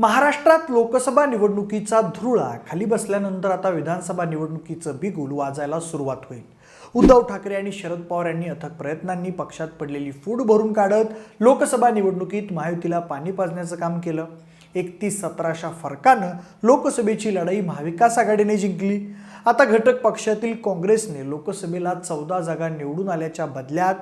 महाराष्ट्रात लोकसभा निवडणुकीचा धुळा खाली बसल्यानंतर आता विधानसभा निवडणुकीचं बिगुल वाजायला सुरुवात होईल. उद्धव ठाकरे आणि शरद पवार यांनी अथक प्रयत्नांनी पक्षात पडलेली फूट भरून काढत लोकसभा निवडणुकीत महायुतीला पाणी पाजण्याचं काम केलं. एकतीस सतराशा फरकानं लोकसभेची लढाई महाविकास आघाडीने जिंकली. आता घटक पक्षातील काँग्रेसने लोकसभेला चौदा जागा निवडून आल्याच्या बदल्यात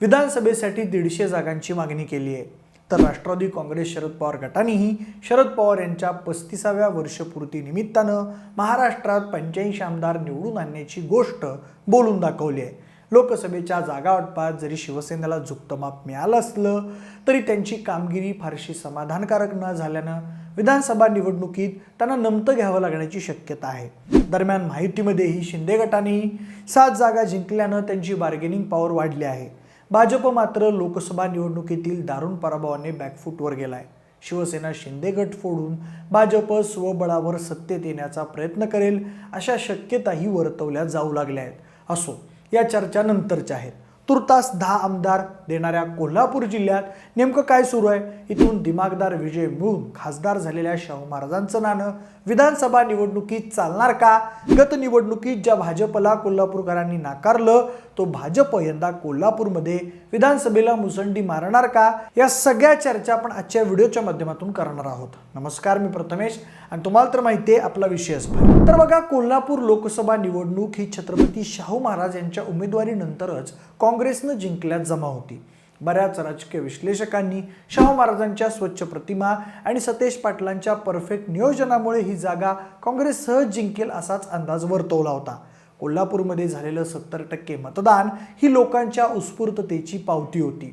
विधानसभेसाठी दीडशे जागांची मागणी केली आहे. तर राष्ट्रवादी काँग्रेस शरद पवार गटानेही शरद पवार यांच्या पस्तीसाव्या वर्षपूर्ती निमित्तानं महाराष्ट्रात पंच्याऐंशी आमदार निवडून आणण्याची गोष्ट बोलून दाखवली आहे. लोकसभेच्या जागा वाटपात जरी शिवसेनेला झुकतं माप मिळालं असलं तरी त्यांची कामगिरी फारशी समाधानकारक न झाल्यानं विधानसभा निवडणुकीत त्यांना नमतं घ्यावं लागण्याची शक्यता आहे. दरम्यान माहितीमध्येही शिंदे गटाने सात जागा जिंकल्यानं त्यांची बार्गेनिंग पॉवर वाढली आहे. भाजप मात्र लोकसभा निवडणुकीतील दारुण पराभवाने बॅकफूटवर गेलाय. शिवसेना शिंदे गट फोडून भाजप स्वबळावर सत्तेत येण्याचा प्रयत्न करेल अशा शक्यताही वर्तवल्या जाऊ लागल्या आहेत. असो या चर्चा नंतरच्या आहेत. तुर्तास दहा आमदार देणाऱ्या कोल्हापूर जिल्ह्यात नेमकं काय सुरू आहे? इथून दिमागदार विजय मिळून खासदार झालेल्या शाहू महाराजांचं नाणं विधानसभा निवडणुकीत चालणार का? गत निवडणुकीत ज्या भाजपला कोल्हापूरकरांनी नाकारलं तो भाजप यंदा कोल्हापूरमध्ये विधानसभेला मुसंडी मारणार का? या सगळ्या चर्चा आपण आजच्या व्हिडिओच्या माध्यमातून करणार आहोत. नमस्कार मी प्रथमेश आणि तुम्हाला तर माहिती आहे आपला विषय असतो. तर बघा कोल्हापूर लोकसभा निवडणूक ही छत्रपती शाहू महाराज यांच्या उमेदवारीनंतरच काँग्रेसनं जिंकल्यात जमा होती बऱ्याच राजकीय विश्लेषकांनी शाहू महाराजांच्या स्वच्छ प्रतिमा आणि सतेज पाटलांच्या परफेक्ट नियोजनामुळे ही जागा काँग्रेस सहज जिंकेल असाच अंदाज वर्तवला होता. कोल्हापूरमध्ये झालेलं सत्तर टक्के मतदान ही लोकांच्या उत्स्फूर्ततेची पावती होती.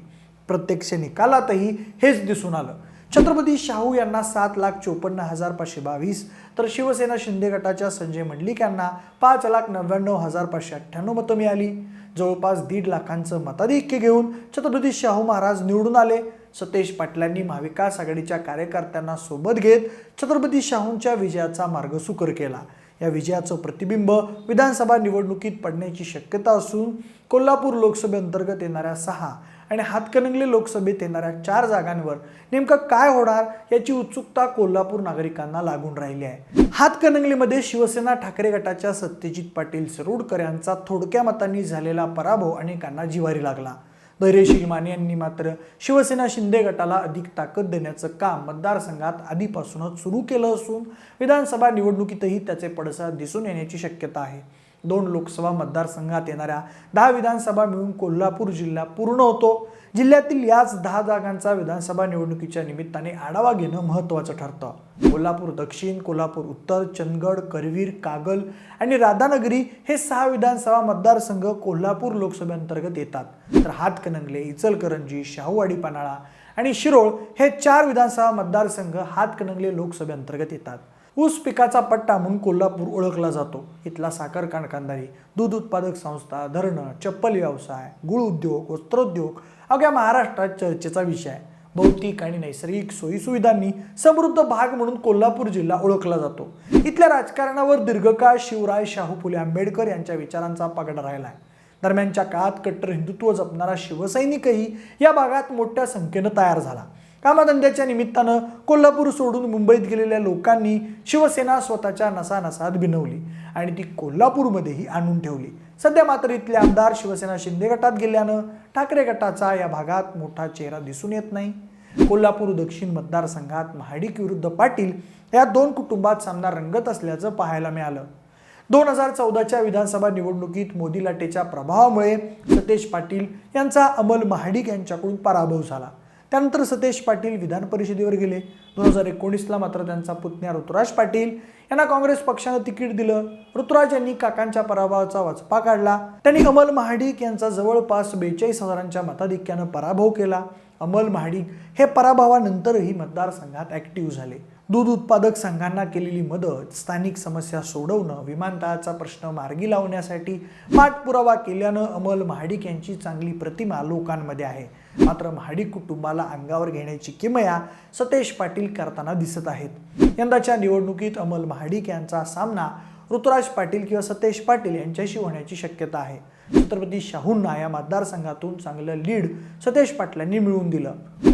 प्रत्यक्ष निकालातही हेच दिसून आलं. छत्रपती शाहू यांना सात लाख चोपन्न हजार पाचशे बावीस तर शिवसेना शिंदे गटाच्या संजय मंडलिक यांना पाच लाख नव्याण्णव हजार पाचशे अठ्ठ्याण्णव मतं मिळाली. जवळपास दीड लाखांचं मताधिक्य घेऊन छत्रपती शाहू महाराज निवडून आले. सतेज पाटलांनी महाविकास आघाडीच्या कार्यकर्त्यांना सोबत घेत छत्रपती शाहूंच्या विजयाचा मार्ग सुकर केला. या विजयाचं प्रतिबिंब विधानसभा निवडणुकीत पडण्याची शक्यता असून कोल्हापूर लोकसभेअंतर्गत येणाऱ्या सहा आणि हातकणंगले लोकसभेत येणाऱ्या चार जागांवर नेमकं काय होणार याची उत्सुकता कोल्हापूर नागरिकांना लागून राहिली आहे. हातकणंगलेमध्ये शिवसेना ठाकरे गटाच्या सत्यजित पाटील सरोडकर यांचा थोडक्या मतांनी झालेला पराभव अनेकांना जिवारी लागला. धैर्यशील माने यांनी मात्र शिवसेना शिंदे गटाला अधिक ताकद देण्याचं काम मतदारसंघात आधीपासूनच सुरू केलं असून विधानसभा निवडणुकीतही त्याचे पडसाद दिसून येण्याची शक्यता आहे. दोन लोकसभा मतदारसंघात येणाऱ्या दहा विधानसभा मिळून कोल्हापूर जिल्हा पूर्ण होतो. जिल्ह्यातील याच दहा जागांचा विधानसभा निवडणुकीच्या निमित्ताने आढावा घेणं महत्त्वाचं ठरतं. कोल्हापूर दक्षिण कोल्हापूर उत्तर चंदगड करवीर कागल आणि राधानगरी हे सहा विधानसभा मतदारसंघ कोल्हापूर लोकसभेअंतर्गत येतात. तर हातकणंगले इचलकरंजी शाहूवाडी पन्हाळा आणि शिरोळ हे चार विधानसभा मतदारसंघ हातकणंगले लोकसभेअंतर्गत येतात. ऊस पिकाचा पट्टा म्हणून कोल्हापूर ओळखला जातो. इथला साखर कारखानदारी दूध उत्पादक संस्था धरणं चप्पल व्यवसाय गुळ उद्योग वस्त्रोद्योग अवघ्या महाराष्ट्रात चर्चेचा विषय आहे. भौतिक आणि नैसर्गिक सोयीसुविधांनी समृद्ध भाग म्हणून कोल्हापूर जिल्हा ओळखला जातो. इथल्या राजकारणावर दीर्घकाळ शिवराय शाहू फुले आंबेडकर यांच्या विचारांचा पगडा राहिला आहे दरम्यानच्या काळात कट्टर हिंदुत्व जपणारा शिवसैनिकही या भागात मोठ्या संख्येनं तयार झाला. कामधंद्याच्या निमित्तानं कोल्हापूर सोडून मुंबईत गेलेल्या लोकांनी शिवसेना स्वतःच्या नसानसात बिनवली आणि ती कोल्हापूरमध्येही आणून ठेवली. सध्या मात्र इथले आमदार शिवसेना शिंदे गटात गेल्यानं ठाकरे गटाचा या भागात मोठा चेहरा दिसून येत नाही. कोल्हापूर दक्षिण मतदारसंघात महाडिक विरुद्ध पाटील या दोन कुटुंबात सामना रंगत असल्याचं पाहायला मिळालं. दोन हजार चौदाच्या विधानसभा निवडणुकीत मोदी लाटेच्या प्रभावामुळे सतेज पाटील यांचा अमल महाडिक यांच्याकडून पराभव झाला. त्यानंतर सतेज पाटील विधान परिषदेवर गेले. दोन हजार एकोणीसला मात्र त्यांचा पुतण्या ऋतुराज पाटील यांना काँग्रेस पक्षानं तिकीट दिलं. ऋतुराज यांनी काकांच्या पराभवाचा वचपा काढला. त्यांनी अमल महाडिक यांचा जवळपास बेचाळीस हजारांच्या मताधिक्यानं पराभव केला. अमल महाडिक हे पराभवानंतरही मतदारसंघात ॲक्टिव्ह झाले. दूध उत्पादक संघांना केलेली मदत स्थानिक समस्या सोडवणं विमानतळाचा प्रश्न मार्गी लावण्यासाठी पाठपुरावा केल्यानं अमल महाडिक यांची चांगली प्रतिमा लोकांमध्ये आहे. मात्र महाडिक कुटुंबाला अंगावर घेण्याची किमया सतेज पाटील करताना दिसत आहेत. यंदाच्या निवडणुकीत अमल महाडिक यांचा सामना ऋतुराज पाटील किंवा सतेज पाटील यांच्याशी होण्याची शक्यता आहे. छत्रपती शाहूंना या मतदारसंघातून चांगलं लीड सतेज पाटलांनी मिळवून दिलं.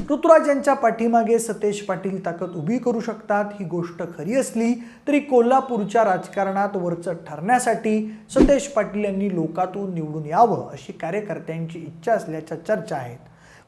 ऋतुराज यांच्या पाठीमागे सतेज पाटील ताकद उभी करू शकतात ही गोष्ट खरी असली तरी कोल्हापूरच्या राजकारणात वरचं ठरण्यासाठी सतेज पाटील यांनी लोकातून निवडून यावं अशी कार्यकर्त्यांची इच्छा असल्याच्या चर्चा आहेत.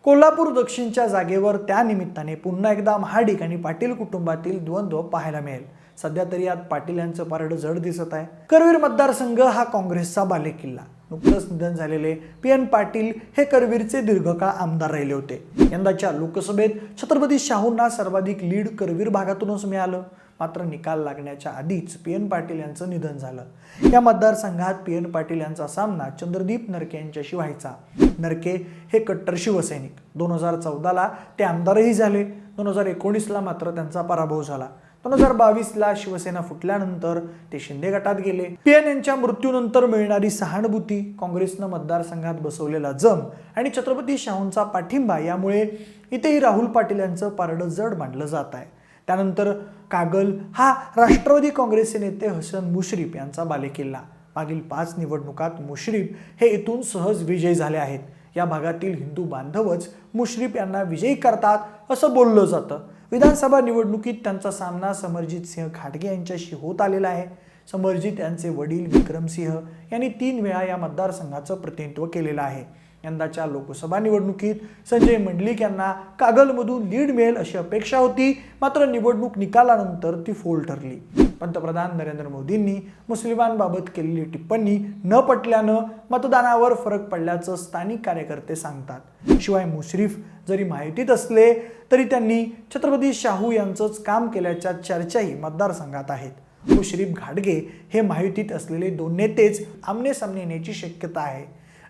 कोल्हापूर दक्षिणच्या जागेवर त्या निमित्ताने पुन्हा एकदा महाडिक आणि पाटील कुटुंबातील द्वंद्व पाहायला मिळेल. सध्या तरी यात पाटील यांचं पारडं जड दिसत आहे. करवीर मतदारसंघ हा काँग्रेसचा बालेकिल्ला. नुकतंच निधन झालेले पी एन पाटील हे करवीरचे दीर्घकाळ आमदार राहिले होते. यंदाच्या लोकसभेत छत्रपती शाहूंना सर्वाधिक लीड करवीर भागातूनच मिळालं. मात्र निकाल लागण्याच्या आधीच पी एन पाटील यांचं निधन झालं. या मतदारसंघात पी एन पाटील यांचा सामना चंद्रदीप नरके यांच्याशी व्हायचा. नरके हे कट्टर शिवसैनिक. दोन हजार चौदाला ते आमदारही झाले. दोन हजार एकोणीसला मात्र त्यांचा पराभव झाला. दोन हजार बावीसला शिवसेना फुटल्यानंतर ते शिंदे गटात गेले. पी एन यांच्या मृत्यूनंतर मिळणारी सहानुभूती काँग्रेसनं मतदारसंघात बसवलेला जम आणि छत्रपती शाहूंचा पाठिंबा यामुळे इथेही राहुल पाटील यांचं पारडं जड मानलं जात आहे. त्यानंतर कागल हा राष्ट्रवादी काँग्रेसचे नेते हसन मुश्रीफ यांचा बालेकिल्ला. मागील पाच निवडणुकात मुश्रीफ हे इथून सहज विजयी झाले आहेत. या भागातील हिंदू बांधवच मुश्रीफ यांना विजयी करतात असं बोललं जातं. विधानसभा निवडणुकीत त्यांचा सामना समरजित सिंह खाटगे यांच्याशी होत आलेला आहे. समरजित यांचे वडील विक्रमसिंह यांनी तीन वेळा या मतदारसंघाचं प्रतिनिधित्व केलेलं आहे. यंदाच्या लोकसभा निवडणुकीत संजय मंडलिक यांना कागलमधून लीड मिळेल अशी अपेक्षा होती. मात्र निवडणूक निकालानंतर ती फोल ठरली. पंतप्रधान नरेंद्र मोदींनी मुस्लिमांबाबत केलेली टिप्पणी न पटल्यानं मतदानावर फरक पडल्याचं स्थानिक कार्यकर्ते सांगतात. शिवाय मुश्रीफ जरी माहितीत असले तरी त्यांनी छत्रपती शाहू यांचंच काम केल्याच्या चर्चाही मतदारसंघात आहेत. मुश्रीफ घाटगे हे माहितीत असलेले दोन नेतेच आमने सामने येण्याची शक्यता आहे.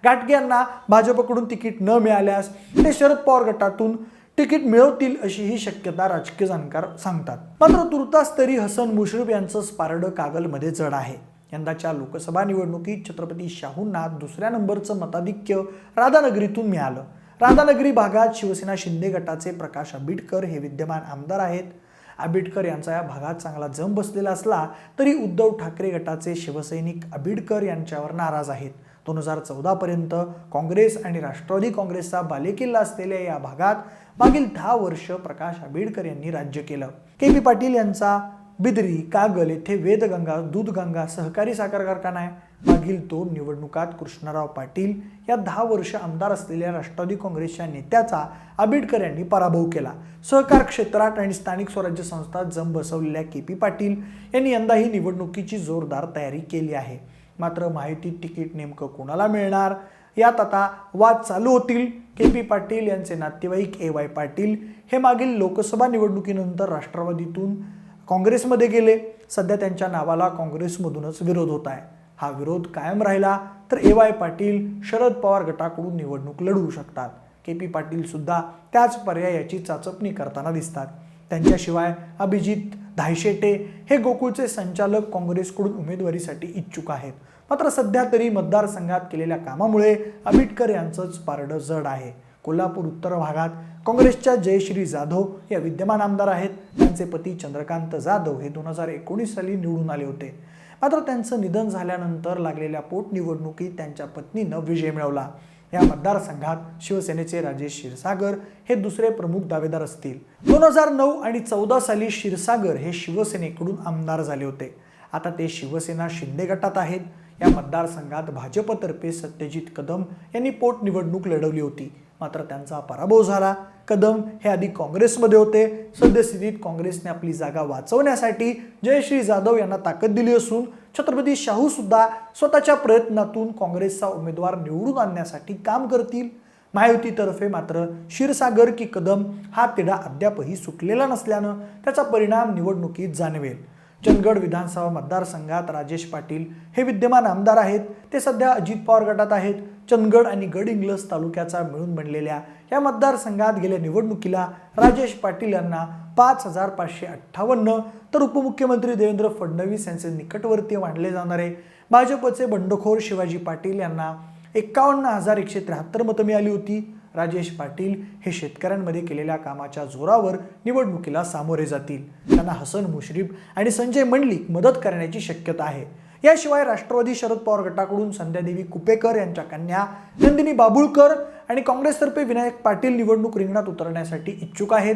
घाटगे यांना भाजपकडून तिकीट न मिळाल्यास ते शरद पवार गटातून तिकीट मिळवतील अशी ही शक्यता राजकीय जाणकार सांगतात. मात्र तुर्तास तरी हसन मुश्रीफ यांचं स्पारडं कागलमध्ये जड आहे. यंदाच्या लोकसभा निवडणुकीत छत्रपती शाहूंना दुसऱ्या नंबरचं मताधिक्य राधानगरीतून मिळालं. राधानगरी भागात शिवसेना शिंदे गटाचे प्रकाश आंबेडकर हे विद्यमान आमदार आहेत. आंबेडकर यांचा या भागात चांगला जम बसलेला असला तरी उद्धव ठाकरे गटाचे शिवसैनिक आंबेडकर यांच्यावर नाराज आहेत. दोन हजार चौदापर्यंत काँग्रेस आणि राष्ट्रवादी काँग्रेसचा बालेकिल्ला असलेल्या या भागात मागील दहा वर्ष प्रकाश आंबेडकर यांनी राज्य केलं. के पी पाटील यांचा बिदरी कागल येथे वेदगंगा दूधगंगा सहकारी साखर कारखाना आहे. मागील दोन निवडणुकात कृष्णराव पाटील या दहा वर्ष आमदार असलेल्या राष्ट्रवादी काँग्रेसच्या नेत्याचा आंबेडकर यांनी पराभव केला. सहकार क्षेत्रात आणि स्थानिक स्वराज्य संस्था जम बसवलेल्या के पी पाटील यांनी यंदा ही निवडणुकीची जोरदार तयारी केली आहे. मात्र माहिती तिकीट नेमकं कोणाला मिळणार? यात आता वाद चालू होतील. के पी पाटील यांचे नातेवाईक ए वाय पाटील हे मागील लोकसभा निवडणुकीनंतर राष्ट्रवादीतून काँग्रेसमध्ये गेले. सध्या त्यांच्या नावाला काँग्रेसमधूनच विरोध होत आहे. हा विरोध कायम राहिला तर ए वाय पाटील शरद पवार गटाकडून निवडणूक लढवू शकतात. के पी पाटील सुद्धा त्याच पर्यायाची चाचपणी करताना दिसतात. त्यांच्याशिवाय अभिजित धायशेटे हे गोकुळचे संचालक काँग्रेसकडून उमेदवारीसाठी इच्छुक आहेत. मात्र सध्या तरी मतदारसंघात केलेल्या कामामुळे आंबेडकर यांचंच पारडं जड आहे. कोल्हापूर उत्तर भागात काँग्रेसच्या जयश्री जाधव या विद्यमान आमदार आहेत. त्यांचे पती चंद्रकांत जाधव हे दोन हजार एकोणीस साली निवडून आले होते. मात्र त्यांचं निधन झाल्यानंतर लागलेल्या पोटनिवडणुकीत त्यांच्या पत्नीनं विजय मिळवला. या मतदारसंघात शिवसेनेचे राजेश क्षीरसागर हे दुसरे प्रमुख दावेदार असतील. दोन हजार नऊ आणि चौदा साली क्षीरसागर हे शिवसेनेकडून आमदार झाले होते. आता ते शिवसेना शिंदे गटात आहेत. या मतदारसंघात भाजपतर्फे सत्यजित कदम यांनी पोटनिवडणूक लढवली होती. मात्र त्यांचा पराभव झाला. कदम हे आधी काँग्रेसमध्ये होते. सद्यस्थितीत काँग्रेसने आपली जागा वाचवण्यासाठी जयश्री जाधव यांना ताकद दिली असून छत्रपती शाहू सुद्धा स्वतःच्या प्रयत्नातून काँग्रेसचा उमेदवार निवडून आणण्यासाठी काम करतील. महायुतीतर्फे मात्र क्षीरसागर की कदम हा तिढा अद्यापही सुटलेला नसल्यानं त्याचा परिणाम निवडणुकीत जाणवेल. चंदगड विधानसभा मतदारसंघात राजेश पाटील हे विद्यमान आमदार आहेत. ते सध्या अजित पवार गटात आहेत. चंदगड आणि गड इंग्लज तालुक्याचा मिळून बनलेल्या या मतदारसंघात गेल्या निवडणुकीला राजेश पाटील यांना पाच हजार पाचशे अठ्ठावन्न तर उपमुख्यमंत्री देवेंद्र फडणवीस यांचे निकटवर्ती मानले जाणारे भाजपचे बंडखोर शिवाजी पाटील यांना एक्कावन्न हजार एकशे त्र्याहत्तर मतं मिळाली होती. राजेश पाटील हे शेतकऱ्यांमध्ये केलेल्या कामाच्या जोरावर निवडणुकीला सामोरे जातील. त्यांना हसन मुश्रीफ आणि संजय मंडलिक मदत करण्याची शक्यता आहे. याशिवाय राष्ट्रवादी शरद पवार गटाकडून संध्यादेवी कुपेकर यांच्या कन्या नंदिनी बाबुळकर आणि काँग्रेसतर्फे विनायक पाटील निवडणूक रिंगणात उतरण्यासाठी इच्छुक आहेत.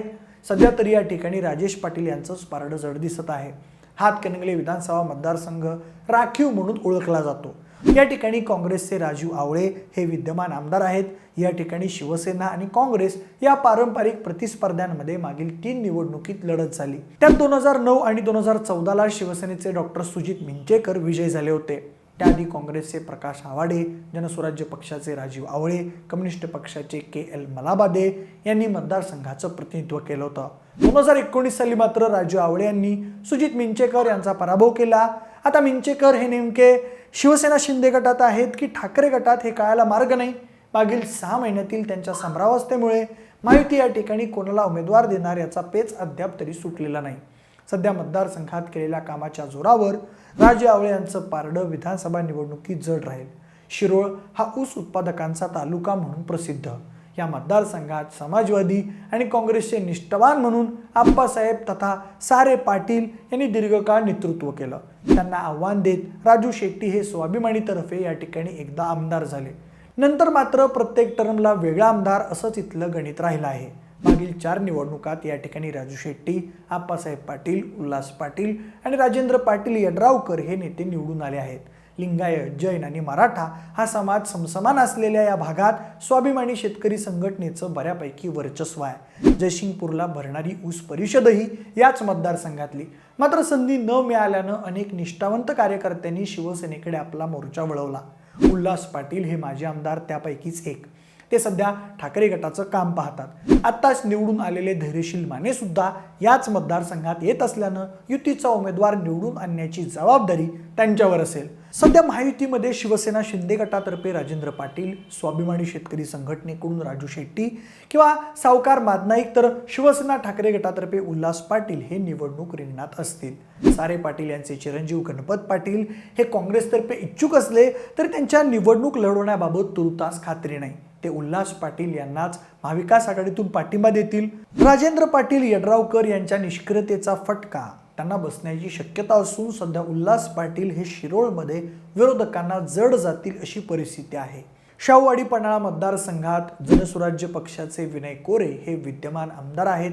सध्या तरी या ठिकाणी राजेश पाटील यांचंच पारडं जड दिसत आहे. हातकणंगले विधानसभा मतदारसंघ राखीव म्हणून ओळखला जातो. या ठिकाणी काँग्रेसचे राजीव आवळे हे विद्यमान आमदार आहेत. या ठिकाणी शिवसेना आणि काँग्रेस या पारंपरिक प्रतिस्पर्ध्यांमध्ये मागील तीन निवडणुकीत लढत झाली. त्यात दोन हजार नऊ आणि दोन हजार चौदाला शिवसेनेचे डॉक्टर सुजित मिंचेकर विजय झाले होते. त्याआधी काँग्रेसचे प्रकाश आवाडे जनस्वराज्य पक्षाचे राजीव आवळे कम्युनिस्ट पक्षाचे के एल मलाबादे यांनी मतदारसंघाचं प्रतिनिधित्व केलं होतं. दोन हजार एकोणीस साली मात्र राजू आवळे यांनी सुजित मिंचेकर यांचा पराभव केला. आता मिंचेकर हे नेमके शिवसेना शिंदे गटात आहेत की ठाकरे गटात हे कळायला मार्ग नाही? मागील सहा महिन्यातील त्यांच्या संभ्रावस्थेमुळे माहिती या ठिकाणी कोणाला उमेदवार देणार याचा पेच अद्याप तरी सुटलेला नाही. सध्या मतदारसंघात केलेल्या कामाच्या जोरावर राजे आवळे यांचं पारडं विधानसभा निवडणुकीत जड राहील. शिरोळ हा ऊस उत्पादकांचा तालुका म्हणून प्रसिद्ध. या मतदारसंघात समाजवादी आणि काँग्रेसचे निष्ठवान म्हणून आप्पासाहेब तथा सारे पाटील यांनी दीर्घकाळ नेतृत्व केलं. त्यांना आव्हान देत राजू शेट्टी हे स्वाभिमानीतर्फे या ठिकाणी एकदा आमदार झाले. नंतर मात्र प्रत्येक टर्मला वेगळा आमदार असंच इथलं गणित राहिलं आहे. मागील चार निवडणुकात या ठिकाणी राजू शेट्टी आप्पासाहेब पाटील उल्हास पाटील आणि राजेंद्र पाटील यड्रावकर हे नेते निवडून आले आहेत. लिंगायत जैन आणि मराठा हा समाज समसमान असलेल्या या भागात स्वाभिमानी शेतकरी संघटनेचं बऱ्यापैकी वर्चस्व आहे. जयसिंगपूरला भरणारी ऊस परिषदही याच मतदारसंघातली. मात्र संधी न मिळाल्यानं अनेक निष्ठावंत कार्यकर्त्यांनी शिवसेनेकडे आपला मोर्चा वळवला. उल्हास पाटील हे माजी आमदार त्यापैकीच एक. ते सध्या ठाकरे गटाचं काम पाहतात. आत्ताच निवडून आलेले धैर्यशील माने सुद्धा याच मतदारसंघात येत असल्यानं युतीचा उमेदवार निवडून आणण्याची जबाबदारी त्यांच्यावर असेल. सध्या महायुतीमध्ये शिवसेना शिंदे गटातर्फे राजेंद्र पाटील स्वाभिमानी शेतकरी संघटनेकडून राजू शेट्टी किंवा सावकार मादनाईक तर शिवसेना ठाकरे गटातर्फे उल्हास पाटील हे निवडणूक रिंगणात असतील. सारे पाटील यांचे चिरंजीव गणपत पाटील हे काँग्रेसतर्फे इच्छुक असले तरी त्यांच्या निवडणूक लढवण्याबाबत तुर्तास खात्री नाही. ते उल्हास पाटील यांनाच महाविकास आघाडीतून पाठिंबा देतील. राजेंद्र पाटील यड्रावकर यांच्या निष्क्रियतेचा फटका. त्यांना बसण्याची शक्यता असून सध्या उल्हास पाटील हे शिरोळमध्ये विरोधकांना जड जातील अशी परिस्थिती आहे. शाहूवाडी पन्हाळा मतदारसंघात जनसुराज्य पक्षाचे विनय कोरे हे विद्यमान आमदार आहेत.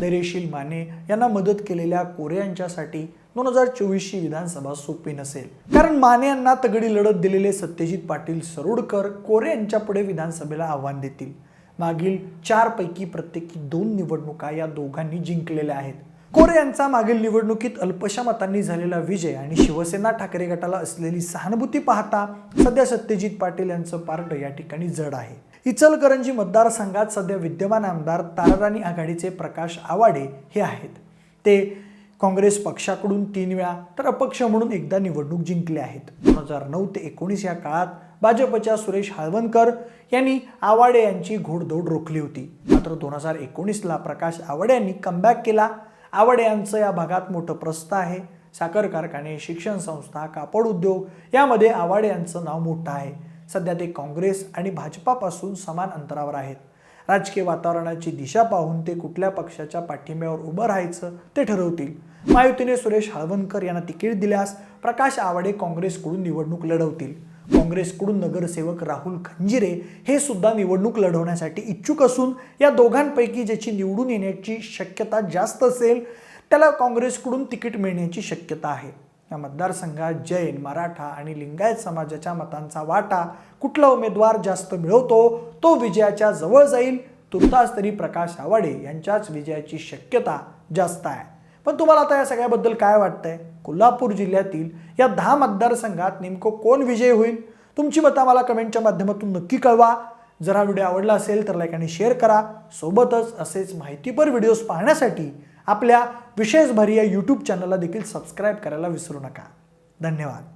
धैर्यशील माने यांना मदत केलेल्या कोरे यांच्यासाठी दोन हजार चोवीसची विधानसभा सोपी नसेल. कारण माने यांना तगडी लढत दिलेले सत्यजित पाटील सरोडकर कोरे यांच्या पुढे विधानसभेला आव्हान देतील. मागील चार पैकी प्रत्येकी दोन निवडणुका या दोघांनी जिंकलेल्या आहेत. कोरे यांचा मागील निवडणुकीत अल्पशा मतांनी झालेला विजय आणि शिवसेना ठाकरे गटाला असलेली सहानुभूती पाहता सध्या सत्यजित पाटील यांचं पारड या ठिकाणी जड आहे. इचलकरंजी मतदारसंघात सध्या विद्यमान आमदार ताराराणी आघाडीचे प्रकाश आवाडे हे आहेत. ते काँग्रेस पक्षाकडून तीन वेळा तर अपक्ष म्हणून एकदा निवडणूक जिंकले आहेत. दोन हजार नऊ ते एकोणीस या काळात भाजपच्या सुरेश हळवणकर यांनी आवाडे यांची घोडदौड रोखली होती. मात्र दोन हजार एकोणीसला प्रकाश आवाडे यांनी कमबॅक केला. आवाडे यांचं या भागात मोठं प्रस्थ आहे. साखर कारखाने शिक्षण संस्था कापड उद्योग यामध्ये आवाडे यांचं नाव मोठं आहे. सध्या ते काँग्रेस आणि भाजपापासून समान अंतरावर आहेत. राजकीय वातावरणाची दिशा पाहून ते कुठल्या पक्षाच्या पाठिंब्यावर उभं राहायचं ते ठरवतील. महायुतीने सुरेश हळवणकर यांना तिकीट दिल्यास प्रकाश आवाडे काँग्रेसकडून निवडणूक लढवतील. काँग्रेसकडून नगरसेवक राहुल खंजिरे हे सुद्धा निवडणूक लढवण्यासाठी इच्छुक असून या दोघांपैकी ज्याची निवडून येण्याची शक्यता जास्त असेल त्याला काँग्रेसकडून तिकीट मिळण्याची शक्यता आहे. या मतदारसंघात जैन मराठा आणि लिंगायत समाजाच्या मतांचा वाटा कुठला उमेदवार जास्त मिळवतो तो विजयाच्या जवळ जाईल? तुर्तास तरी प्रकाश आवाडे यांच्याच विजयाची शक्यता जास्त आहे. पण तुम्हाला आता या सगळ्याबद्दल काय वाटतंय? कोल्हापूर जिल्ह्यातील या दहा मतदारसंघात नेमकं कोण विजय होईल? तुमची मतं मला कमेंटच्या माध्यमातून नक्की कळवा. जर हा व्हिडिओ आवडला असेल तर लाईक आणि शेअर करा. सोबतच असेच माहितीपर व्हिडिओज पाहण्यासाठी आपल्या विशेष भरी या यूट्यूब चॅनलला देखील सबस्क्राईब करायला विसरू नका. धन्यवाद.